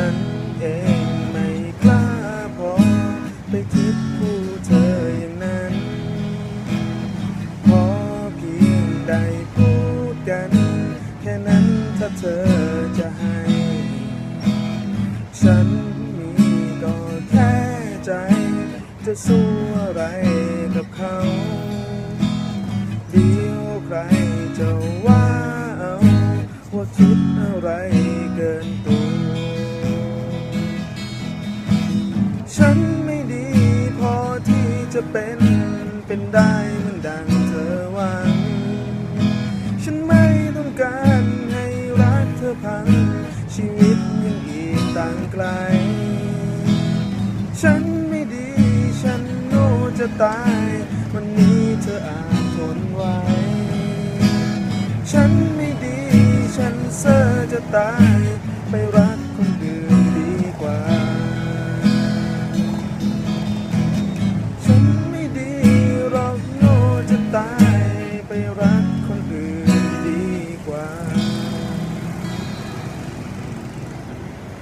ฉันเองไม่กล้าพอไปคิดคู่เธออย่างนั้นพอเพียงใดพูดกัน แค่นั้นถ้าเธอจะให้ ฉันมีก็แค่ใจ จะสู้อะไรกับเขาเดียวใครจะว่าเอาว่าคิด ฉันไม่ดีพอที่จะเป็นเป็นได้เหมือนดังเธอหวัง ฉันไม่ต้องการให้รักเธอพัง ชีวิตยังอีกต่างไกล ฉันไม่ดีฉันโง่จะตาย วันนี้เธออาจทนไหวฉันไม่ดีฉันเซอจะตายไปรัก ตายไปรักคนอื่น